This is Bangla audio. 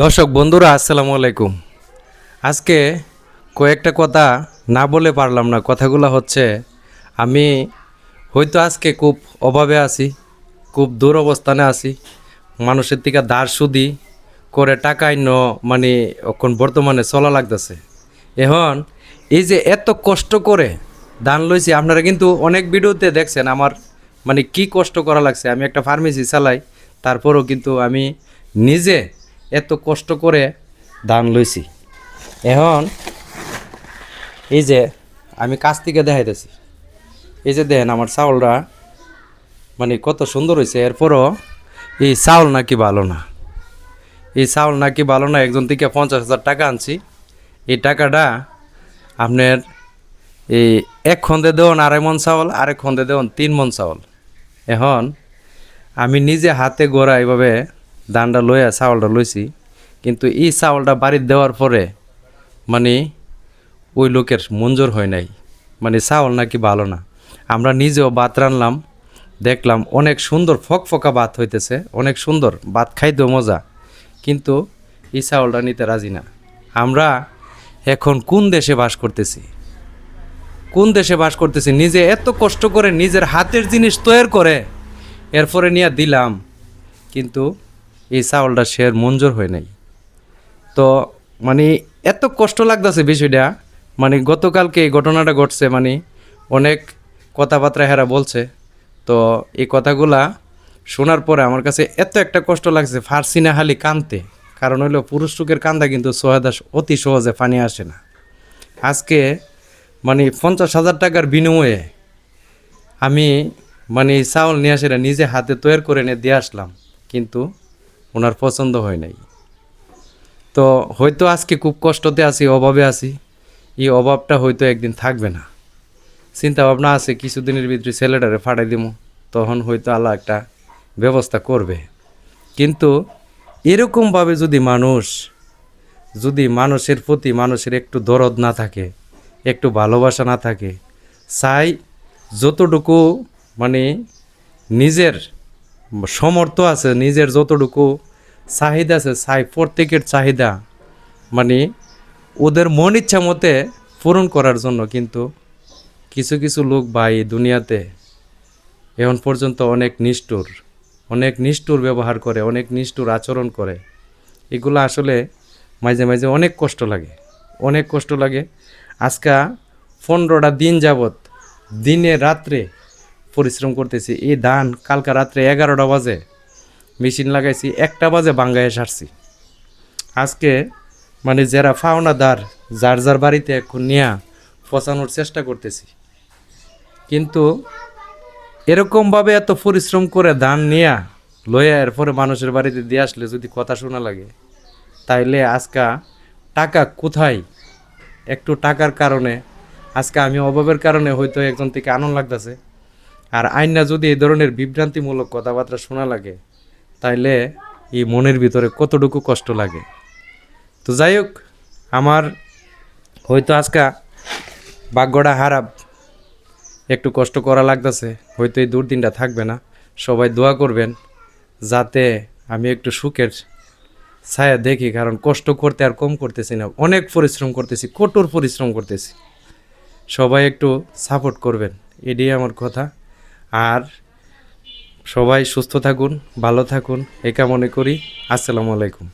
দর্শক, বন্ধুরা, আসসালামু আলাইকুম। আজকে কয়েকটা কথা না বলে পারলাম না। কথাগুলো হচ্ছে, আমি হয়তো আজকে খুব অভাবে আছি, খুব দূর অবস্থানে আছি, মানুষের থেকে ধার সুদি করে টাকা ন মানে এখন বর্তমানে চলা লাগতেছে। এখন এই যে এত কষ্ট করে দান লইছি, আপনারা কিন্তু অনেক ভিডিওতে দেখছেন আমার মানে কি কষ্ট করা লাগছে। আমি একটা ফার্মেসি চালাই, তারপরও কিন্তু আমি নিজে এত কষ্ট করে দান লইছি। এখন এই যে আমি কাছ থেকে দেখাইতেছি। এই যে দেখেন আমার চাউলটা মানে কত সুন্দর হয়েছে এরপরও এই চাউল নাকি ভালো না। এই চাউল নাকি ভালো না, একজন থেকে পঞ্চাশ হাজার টাকা আনছি। এই টাকাটা আপনার এই এক খন্দে দেওয়ান আড়াই মন চাউল, আরেক খন্দে দেওয়ান তিন মন চাউল। এখন আমি নিজে হাতে গড়া এইভাবে দানটা লইয়া চাউলটা লইছি। কিন্তু এই চাউলটা বাড়ির দেওয়ার পরে মানে ওই লোকের মঞ্জুর হয় নাই। মানে চাউল নাকি ভালো না। আমরা নিজেও ভাত রানলাম, দেখলাম অনেক সুন্দর ফকফকা ভাত হইতেছে, অনেক সুন্দর ভাত খাইতেও মজা। কিন্তু এই চাউলটা নিতে রাজি না। আমরা এখন কোন দেশে বাস করতেছি? কোন দেশে বাস করতেছি? নিজে এত কষ্ট করে নিজের হাতের জিনিস তৈরি করে, এরপরে নিয়ে দিলাম। কিন্তু এই চাউলটা সে মঞ্জুর হয় নাই। তো মানে এত কষ্ট লাগতেছে বিষয়টা মানে গতকালকে এই ঘটনাটা ঘটছে মানে অনেক কথাবার্তা হেরা বলছে। তো এই কথাগুলা শোনার পরে আমার কাছে এত একটা কষ্ট লাগছে, ফার্সি না হালি কানতে। কারণ হইল পুরুষ লোকের কান্দা কিন্তু সোহাদাস অতি সহজে পানি আসে না। আজকে মানে পঞ্চাশ হাজার টাকার বিনিময়ে আমি মানে চাউল নিয়ে আসে নিজে হাতে তৈরি করে এনে দিয়ে আসলাম। কিন্তু ওনার পছন্দ হয় নাই। তো হয়তো আজকে খুব কষ্টতে আছি, অভাবে আছি। এই অভাবটা হয়তো একদিন থাকবে না। চিন্তা ভাবনা আছে, কিছুদিনের ভিতরে ছেলেটারে ফাটাই দিব তখন হয়তো আল্লাহ একটা ব্যবস্থা করবে। কিন্তু এরকমভাবে যদি মানুষ, যদি মানুষের প্রতি মানুষের একটু দরদ না থাকে, একটু ভালোবাসা না থাকে, চাই যতটুকু মানে নিজের সমর্থ আছে, নিজের যতটুকু চাহিদা আছে, চাই, প্রত্যেকের চাহিদা মানে ওদের মন ইচ্ছা মতে পূরণ করার জন্য কিন্তু কিছু কিছু লোক ভাই দুনিয়াতে এখন পর্যন্ত অনেক নিষ্ঠুর অনেক নিষ্ঠুর ব্যবহার করে, অনেক নিষ্ঠুর আচরণ করে। এগুলো আসলে মাঝে মাঝে অনেক কষ্ট লাগে, অনেক কষ্ট লাগে। আজকা পনেরোটা দিন যাবত দিনে রাত্রে পরিশ্রম করতেছি। এই ধান কালকা রাত্রে এগারোটা বাজে। মেশিন লাগাইছি, একটা বাজে বাঙ্গায় সারছি। আজকে মানে যারা ফাওনাদার, যার যার বাড়িতে এখন নিয়া পচানোর চেষ্টা করতেছি। কিন্তু এরকমভাবে এত পরিশ্রম করে ধান নিয়া লইয়া এরপরে মানুষের বাড়িতে দিয়ে আসলে যদি কথা শোনা লাগে, তাইলে আজকা টাকা কোথায়? একটু টাকার কারণে, আজকে আমি অভাবের কারণে হয়তো একজন থেকে আনন্দ লাগতেছে। আর আইনা যদি এই ধরনের বিভ্রান্তিমূলক কথাবার্তা শোনা লাগে, তাইলে এই মনের ভিতরে কতটুকু কষ্ট লাগে? তো যাই হোক, আমার হয়তো আজকা ভাগ্যটা হারাপ একটু কষ্ট করা লাগতেছে, হয়তো এই দুর্দিনটা থাকবে না। সবাই দোয়া করবেন যাতে আমি একটু সুখের ছায়া দেখি, কারণ কষ্ট করতে আর কম করতেছি না। অনেক পরিশ্রম করতেছি, কঠোর পরিশ্রম করতেছি। সবাই একটু সাপোর্ট করবেন, এটাই আমার কথা। আর সবাই সুস্থ থাকুন ভালো থাকুন এ কামনে করি। আসসালামু আলাইকুম।